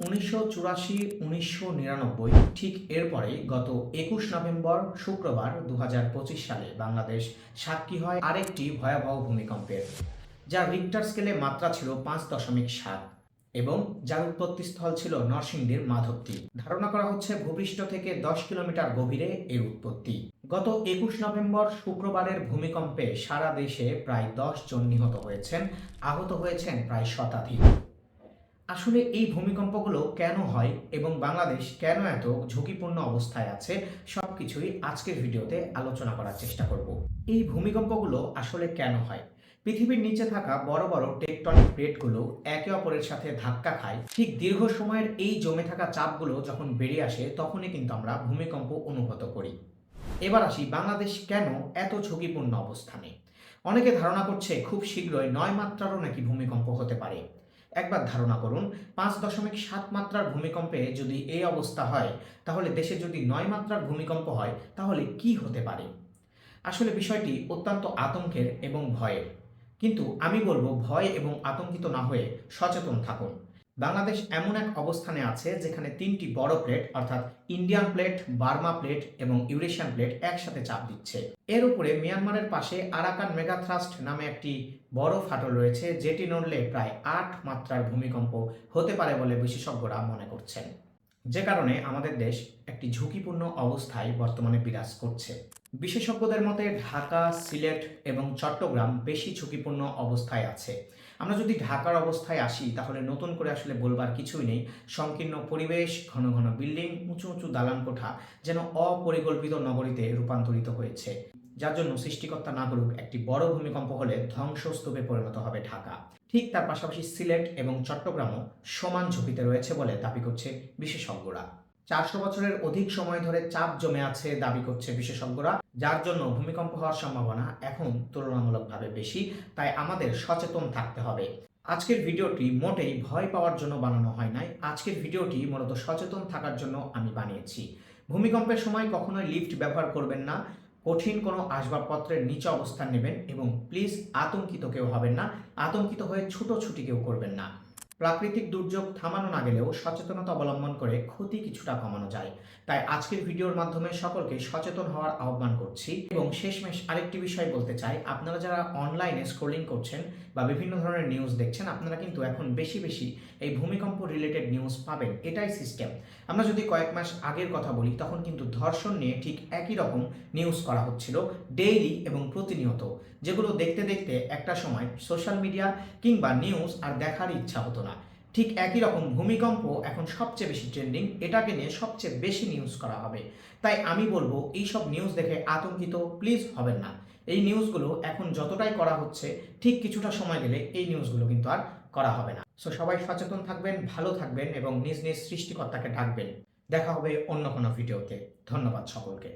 উনিশশো চুরাশি, উনিশশো নিরানব্বই, ঠিক এরপরে গত একুশ নভেম্বর শুক্রবার দু সালে বাংলাদেশ সাক্ষী হয়, আরেকটি ভয়াবহ ভূমিকম্পের যার রিক্টার স্কেলে মাত্রা ছিল পাঁচ দশমিক সাত এবং যার উৎপত্তিস্থল ছিল নরসিংদীর মাধবতী ধারণা করা হচ্ছে ভূপৃষ্ঠ থেকে দশ কিলোমিটার গভীরে এর উৎপত্তি। গত একুশ নভেম্বর শুক্রবারের ভূমিকম্পে সারা দেশে প্রায় দশ জন নিহত হয়েছেন, আহত হয়েছেন প্রায় শতাধিক। আসলে এই ভূমিকম্পগুলো কেন হয় এবং বাংলাদেশ কেন এত ঝুঁকিপূর্ণ অবস্থায় আছে সব কিছুই আজকের ভিডিওতে আলোচনা করার চেষ্টা করব। এই ভূমিকম্পগুলো আসলে কেন হয়? পৃথিবীর নিচে থাকা বড় বড় টেকটনিক প্লেটগুলো একে অপরের সাথে ধাক্কা খায়। ঠিক দীর্ঘ সময়ের এই জমে থাকা চাপগুলো যখন বেরিয়ে আসে, তখনই কিন্তু আমরা ভূমিকম্প অনুভূত করি। এবার আসি বাংলাদেশ কেন এত ঝুঁকিপূর্ণ অবস্থানে? অনেকে ধারণা করছে খুব শীঘ্রই নয় মাত্রারও নাকি ভূমিকম্প হতে পারে। একবার ধারণা করুন, পাঁচ দশমিক সাত মাত্রার ভূমিকম্পে যদি এই অবস্থা হয়, তাহলে দেশে যদি নয় মাত্রার ভূমিকম্প হয়, তাহলে কি হতে পারে? আসলে বিষয়টি অত্যন্ত আতঙ্কের এবং ভয়ের। কিন্তু আমি বলব ভয় এবং আতঙ্কিত না হয়ে সচেতন থাকুন। বাংলাদেশ এমন এক অবস্থানে আছে যেখানে তিনটি বড় প্লেট, অর্থাৎ ইন্ডিয়ান প্লেট, বার্মা প্লেট এবং ইউরেশিয়ান প্লেট একসাথে চাপ দিচ্ছে। এর উপরে মিয়ানমারের পাশে আরাকান মেগাথ্রাস্ট নামে একটি বড় ফাটল রয়েছে, যেটি নড়লে প্রায় আট মাত্রার ভূমিকম্প হতে পারে বলে বিশেষজ্ঞরা মনে করছেন। যে কারণে আমাদের দেশ একটি ঝুঁকিপূর্ণ অবস্থায় বর্তমানে বিরাজ করছে। বিশেষজ্ঞদের মতে ঢাকা, সিলেট এবং চট্টগ্রাম বেশি ঝুঁকিপূর্ণ অবস্থায় আছে। আমরা যদি ঢাকার অবস্থায় আসি, তাহলে নতুন করে আসলে বলবার কিছুই নেই। সংকীর্ণ পরিবেশ, ঘন ঘন বিল্ডিং, উঁচু উঁচু দালান কোঠা যেন অপরিকল্পিত নগরীতে রূপান্তরিত হয়েছে। যার জন্য সৃষ্টিকর্তা না একটি বড় ভূমিকম্প হলে ধ্বংসস্তূপে পরিণত হবে ঢাকা। ঠিক তার পাশাপাশি সিলেট এবং চট্টগ্রামও সমান ঝুঁকিতে রয়েছে বলে দাবি করছে বিশেষজ্ঞরা। চারশো বছরের অধিক সময় ধরে চাপ জমে আছে দাবি করছে বিশেষজ্ঞরা, যার জন্য ভূমিকম্প হওয়ার সম্ভাবনা এখন তুলনামূলকভাবে বেশি, তাই আমাদের সচেতন থাকতে হবে। আজকের ভিডিওটি মোটেই ভয় পাওয়ার জন্য বানানো হয় নাই, আজকের ভিডিওটি মূলত সচেতন থাকার জন্য আমি বানিয়েছি। ভূমিকম্পের সময় কখনোই লিফট ব্যবহার করবেন না কঠিন কোনো আসবাবপত্রের নিচে অবস্থান নেবেন এবং প্লিজ আতঙ্কিত কেউ হবেন না। আতঙ্কিত হয়ে ছুটোছুটি কেউ করবেন না। প্রাকৃতিক দুর্যোগ থামানো না গেলেও সচেতনতা অবলম্বন করে ক্ষতি কিছুটা কমানো যায়। তাই আজকের ভিডিওর মাধ্যমে সকলকে সচেতন হওয়ার আহ্বান করছি এবং শেষমেশ আরেকটি বিষয় বলতে চাই, আপনারা যারা অনলাইনে স্ক্রোলিং করছেন বা বিভিন্ন ধরনের নিউজ দেখছেন, আপনারা কিন্তু এখন বেশি বেশি এই ভূমিকম্প রিলেটেড নিউজ পাবেন। এটাই সিস্টেম আমরা যদি কয়েক মাস আগের কথা বলি, তখন কিন্তু ধর্ষণ নিয়ে ঠিক একই রকম নিউজ করা হচ্ছিল ডেইলি এবং প্রতিনিয়ত। যেগুলো দেখতে দেখতে একটা সময় সোশ্যাল মিডিয়া কিংবা নিউজ আর দেখার ইচ্ছা হতো না। ঠিক একই রকম ভূমিকম্প এখন সবচেয়ে বেশি ট্রেন্ডিং এটাকে নিয়ে সবচেয়ে বেশি নিউজ করা হবে। তাই আমি বলব এই সব নিউজ দেখে আতঙ্কিত প্লিজ হবেন না। এই নিউজগুলো এখন যতটাই করা হচ্ছে, ঠিক কিছুটা সময় গেলে এই নিউজগুলো কিন্তু আর করা হবে না। সো সবাই সচেতন থাকবেন, ভালো থাকবেন এবং নিজ নিজ সৃষ্টিকর্তাকে ডাকবেন। দেখা হবে অন্য কোনো ভিডিওতে ধন্যবাদ সকলকে।